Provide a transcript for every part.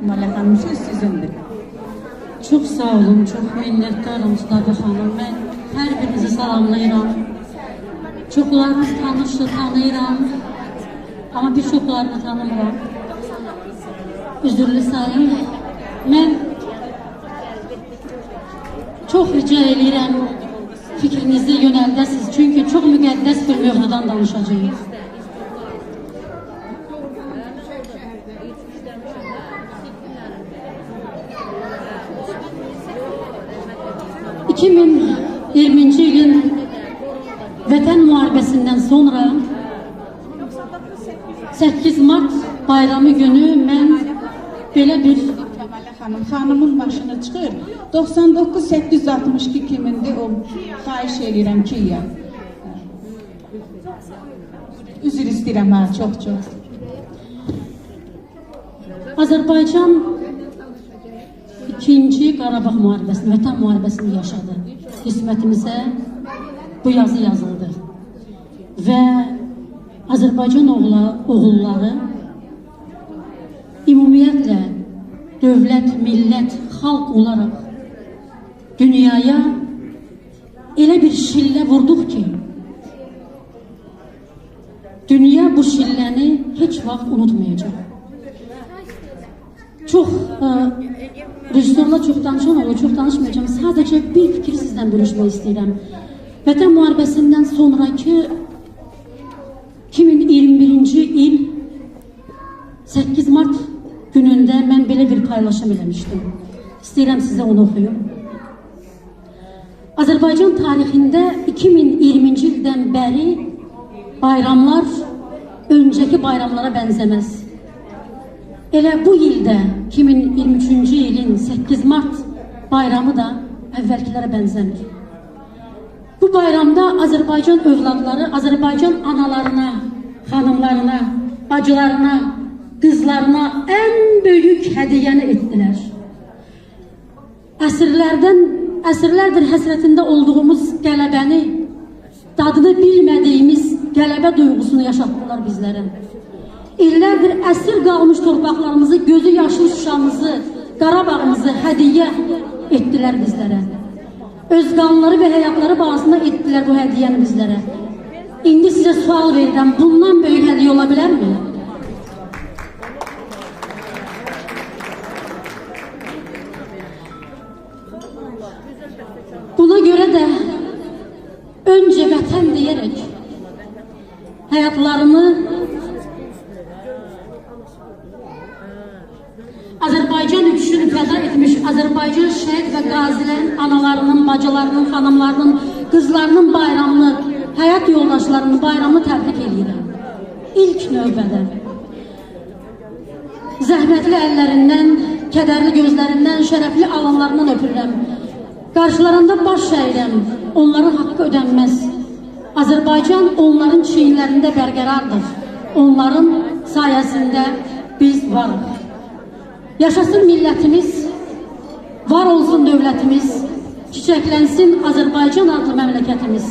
Söz sizindir. Çok sağ olun, çok minnətdaram Mustafa xanım. Mən hər birinizi salamlayıram. Çoxlarınız tanışır, tanıyıram. Amma bir çoxlarını tanımıram. Üzürlü sayın. Mən çox rica edirəm fikrinizi yönəldəsiniz. Çünki çox müqəddəs bir mövzudan danışacağıq. ...2020 ilin Vətən müharibəsindən sonra 8 Mart bayramı günü mən belə bir Malak Hanım hanımın başına çıxır. 99 862 kimindi o xahiş edirəm ki ya. Üzr istəyirəm ha çox çox. Azərbaycan ikinci Qarabağ müharibəsini, Vətən müharibəsini yaşadı. Qismətimizə bu yazı yazıldı. Və Azərbaycan oğulları ümumiyyətlə dövlət, millət, xalq olaraq dünyaya elə bir şillə vurduq ki, dünya bu şilləni heç vaxt unutmayacaq. Çox ə, rejissorla çox danışan olur, çox danışmayacağım. Sadəcə bir fikri sizdən bölüşmək istəyirəm. Vətən müharibəsindən sonrakı 2021-ci il 8 Mart günündə mən belə bir paylaşım eləmişdim. İstəyirəm sizə onu oxuyum. Azərbaycan tarixində 2020-ci ildən bəri bayramlar öncəki bayramlara bənzəməz. Elə bu ildə 2023-cü ilin 8 Mart bayramı da əvvəlkilərə bənzəmir. Bu bayramda Azərbaycan övladları Azərbaycan analarına, xanımlarına, bacılarına, qızlarına ən böyük hədiyyəni etdilər. Əsrlərdən, əsrlərdir həsrətində olduğumuz qələbəni, dadını bilmədiyimiz qələbə duyğusunu yaşatdılar bizlərə. İllərdir əsir qalmış torpaqlarımızı, gözü yaşlı Şuşamızı, Qarabağımızı hədiyyə etdilər bizlərə. Öz qanları və həyatları bahasına etdilər bu hədiyyəni bizlərə. İndi sizə sual verirəm, bundan böyük hədiyyə ola bilərmi? Buna görə də öncə vətən deyərək həyatlarını Fəda etmiş Azərbaycan şəhid və qazilərin analarının, bacılarının, xanımlarının, qızlarının bayramını, həyat yoldaşlarının bayramını təbrik edirəm. İlk növbədə zəhmətli əllərindən, kədərli gözlərindən, şərəfli alınlarından öpürəm. Qarşılarında baş əyirəm, onların haqqı ödənməz. Azərbaycan onların çiynlərində bərqərardır. Onların sayəsində biz varıq. Yaşasın millətimiz, var olsun dövlətimiz, çiçəklənsin Azərbaycan adlı məmləkətimiz.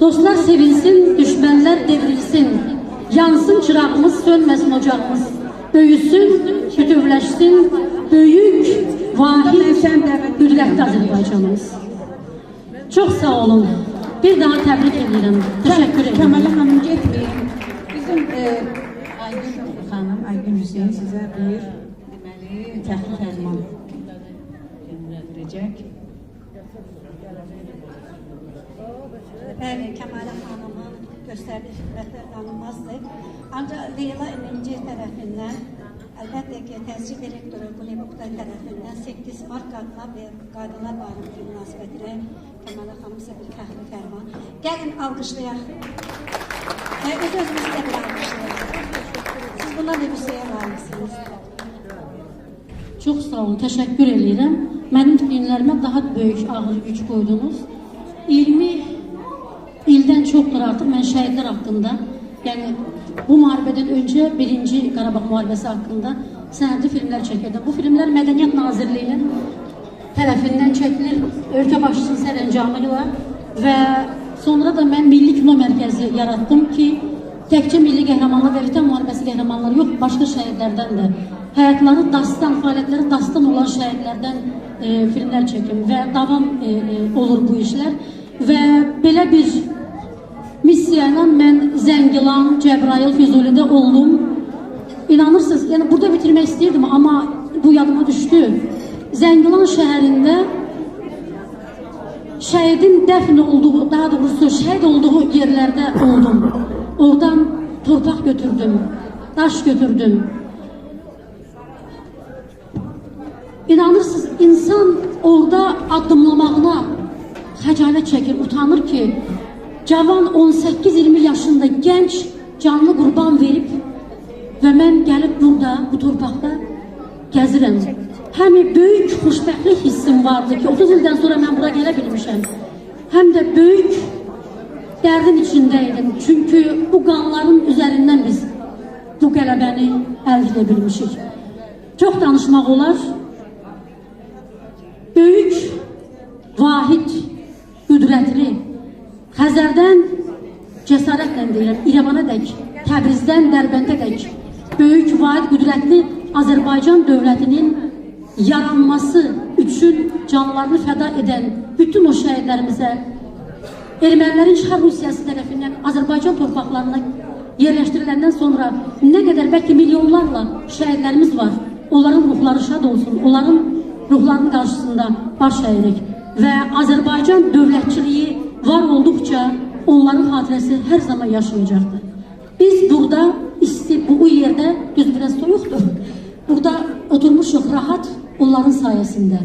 Dostlar sevinsin, düşmənlər devrilsin, yansın çırağımız, sönməsin ocağımız. Böyüsün, bütövləşsin, böyük, vahid, qüdrətli Azərbaycanımız. Çox sağ olun. Bir daha təbrik edirəm. Təşəkkür edirəm. Kemal Hanım getmeyin. Bizim e, Aygün Hanım, Aygün Hüseyin size bir deməli təxli fərman göndərəcək. Bəli, Kəmalə xanımın göstərdiyi xidmətlər tanınmazdır. Ancaq Leyla İminci tərəfindən, əlbəttə ki, təsir direktoru Qulib Oktay tərəfindən 8 Mart qadına və Qadınlar Bayramı münasibətilə Kəmalə xanım sizə bir fəxri fərman. Gəlin alqışlayaq. Və öz-özünüzü də bir alqışlayaq. Siz buna da bir şeyə layiqsiniz. Çox sağ olun, təşəkkür edirəm. Mənim fikirlərimə daha böyük ağır güc qoydunuz. 20 ildən çoxdur artıq mən şəhidlər haqqında, yəni bu müharibədən öncə birinci Qarabağ müharibəsi haqqında sənədli filmlər çəkirdim. Bu filmlər Mədəniyyət Nazirliyinin tərəfindən çəkilir, ölkə başçısının sərəncamı ilə və sonra da mən Milli Kino Mərkəzi yaratdım ki, təkcə milli qəhrəmanlar və Vətən qəhrəmanları yox, başqa şəhidlərdən də həyatları dastan, fəaliyyətləri dastan olan şəhidlərdən e, filmlər çəkim və davam e, e, olur bu işlər və belə bir missiya ilə mən Zəngilan, Cəbrayıl, Füzulidə oldum. İnanırsınız, yəni burada bitirmək istəyirdim, amma bu yadıma düşdü. Zəngilan şəhərində şəhidin dəfn olduğu, daha doğrusu şəhid olduğu yerlərdə oldum. Oradan torpaq götürdüm, daş götürdüm. İnanırsınız, insan orada addımlamağına xəcalət çəkir, utanır ki, cavan 18-20 yaşında gənc canlı qurban verib və mən gəlib burada, bu torpaqda gəzirəm. Həm böyük xoşbəxtlik hissim vardı ki, 30 ildən sonra mən bura gələ bilmişəm. Həm də böyük dərdin içində idim. Bu qanların üzərindən biz bu qələbəni əldə edə bilmişik. Çox danışmaq olar. Böyük, vahid, qüdrətli, Xəzərdən cəsarətlə deyirəm, İrəvana dək, Təbrizdən Dərbəndə dək, böyük, vahid, qüdrətli Azərbaycan dövlətinin yaranması üçün canlarını fəda edən bütün o şəhidlərimizə Ermənilərin işğal Rusiyası tərəfindən Azərbaycan torpaqlarına yerləşdiriləndən sonra nə qədər bəlkə milyonlarla şəhidlərimiz var. Onların ruhları şad olsun. Onların ruhlarının qarşısında baş əyirik və Azərbaycan dövlətçiliyi var olduqca onların xatirəsi hər zaman yaşayacaqdır. Biz burada isti bu yerdə düz biraz soyuqdur. Burada oturmuşuq rahat onların sayəsində.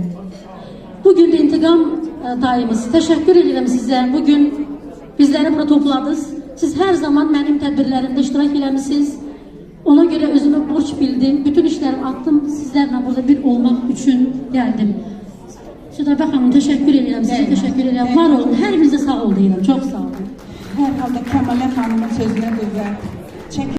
Bugün de intikam e, daimiz. Teşekkür ederim size. Bugün bizleri burada topladınız. Siz her zaman benim tedbirlerimde iştirak eləmisiniz. Ona göre özümü borç bildim. Bütün işlerimi attım. Sizlerle burada bir olmak için geldim. Südabə xanım teşekkür ederim. Size teşekkür ederim. Var olun. Her birinize sağ ol deyirəm. Çok sağ olun. Kəmalə xanımın sözünə qüvvət. Çəki